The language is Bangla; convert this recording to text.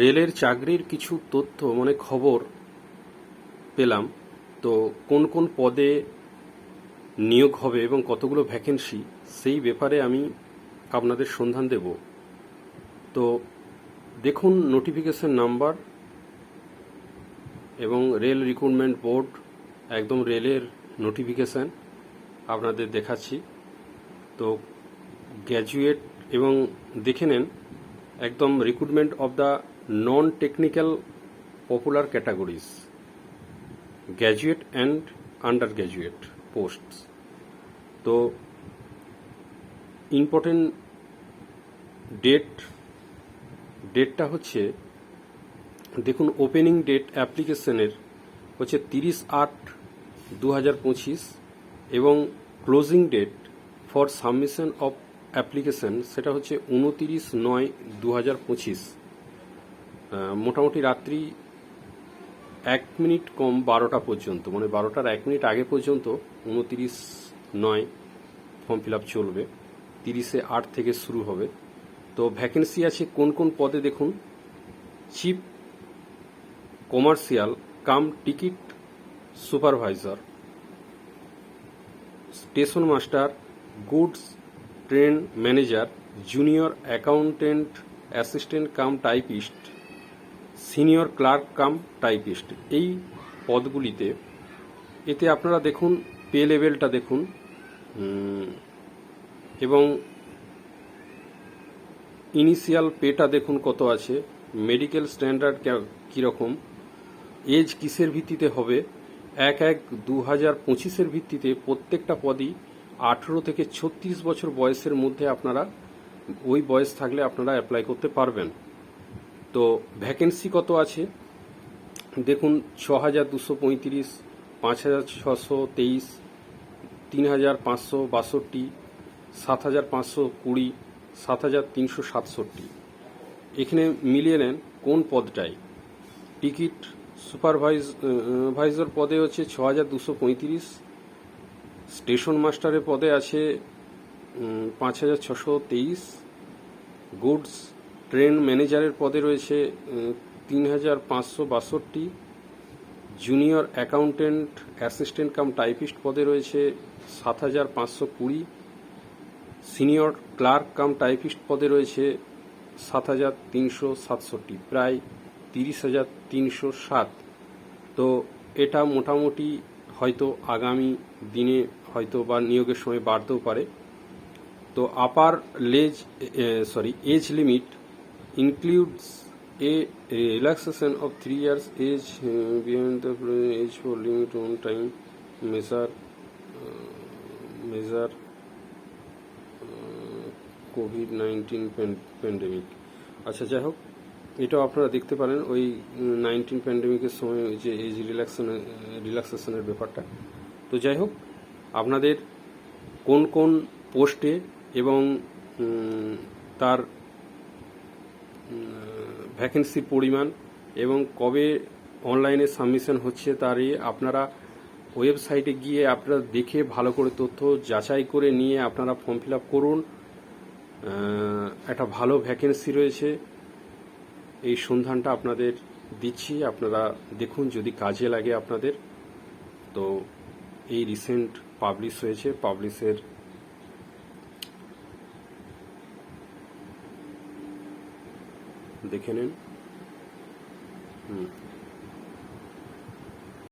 রেলের চাকরির কিছু তথ্য মানে খবর পেলাম। তো কোন কোন পদে নিয়োগ হবে এবং কতগুলো ভ্যাকেন্সি সেই ব্যাপারে আমি আপনাদের সন্ধান দেব। তো দেখুন নোটিফিকেশন নাম্বার এবং রেল রিক্রুটমেন্ট বোর্ড একদম রেলের নোটিফিকেশান আপনাদের দেখাচ্ছি। তো গ্র্যাজুয়েট এবং দেখে নেন একদম recruitment of the non technical popular categories graduate and under graduate posts তো ইম্পর্টেন্ট ডেট ডেটটা হচ্ছে, দেখুন ওপেনিং ডেট অ্যাপ্লিকেশনের হচ্ছে তিরিশ আট দু হাজার পঁচিশ এবং closing date for submission of application, সেটা হচ্ছে উনতিরিশ নয় দু হাজার পঁচিশ মোটামুটি রাত্রি এক মিনিট কম বারোটা পর্যন্ত মানে বারোটার এক মিনিট আগে পর্যন্ত উনতিরিশ নয় ফর্ম ফিল আপ চলবে, তিরিশে আট থেকে শুরু হবে। তো ভ্যাকেন্সি আছে কোন কোন পদে দেখুন। Chief commercial, cum ticket supervisor, station master, goods train manager, junior accountant assistant cum typist, senior clerk cum typist. এই পদগুলিতে এতে আপনারা দেখুন, পে লেভেলটা দেখুন এবং ইনিশিয়াল পেটা দেখুন কত আছে, মেডিকেল স্ট্যান্ডার্ড কীরকম, এজ কিসের ভিত্তিতে হবে, এক এক দু হাজার পঁচিশের ভিত্তিতে প্রত্যেকটা পদই আঠেরো থেকে ছত্রিশ বছর বয়সের মধ্যে আপনারা ওই বয়স থাকলে আপনারা অ্যাপ্লাই করতে পারবেন। তো ভ্যাকেন্সি কত আছে? দেখুন ছ হাজার দুশো পঁয়ত্রিশ পাঁচ হাজার ছশো তেইশ তিন হাজার পাঁচশো বাষট্টি সাত হাজার পাঁচশো কুড়ি সাত হাজার তিনশো সাতষট্টি। এখানে মিলিয়ে নেন কোন পদটায় টিকিট সুপারভাইজ ভাইজার পদে হচ্ছে ছ হাজার দুশো পঁয়ত্রিশ স্টেশন মাস্টারের পদে আছে পাঁচ হাজার ছশো তেইশ। গুডস ট্রেন ম্যানেজারের পদে রয়েছে তিন হাজার পাঁচশো বাষট্টি। Junior accountant assistant cum typist পদে রয়েছে, সাত হাজার পাঁচশো কুড়ি। সিনিয়র ক্লার্ক কাম টাইপিস্ট পদে রয়েছে, সাত হাজার তিনশো সাতষট্টি, প্রায় তিরিশ হাজার তিনশো সাত। তো এটা মোটামুটি হয়তো আগামী দিনে হয়তো বা নিয়োগের সময় বাড়তেও পারে। তো upper ledge sorry age limit includes a relaxation of three years age age for limit on time measure measure COVID nineteen pandemic আচ্ছা যাই হোক এটাও আপনারা দেখতে পারেন, ওই নাইনটিন প্যান্ডেমিকের সময় ওই যে এজ রিল্যাক্সেশন রিল্যাক্সেশনের ব্যাপারটা। তো যাই হোক, আপনাদের কোন কোন পোস্টে এবং তার ভ্যাকেন্সির পরিমাণ এবং কবে অনলাইনে সাবমিশন হচ্ছে তার ইয়ে আপনারা ওয়েবসাইটে গিয়ে আপনারা দেখে ভালো করে তথ্য যাচাই করে নিয়ে আপনারা ফর্ম ফিল আপ করুন। একটা ভালো ভ্যাকেন্সি রয়েছে। এই সন্ধানটা আপনাদের দিচ্ছি। আপনারা দেখুন যদি কাজে লাগে আপনাদের। তো এই রিসেন্ট পাবলিশ হয়েছে। পাবলিশের দেখে নিন। হুম।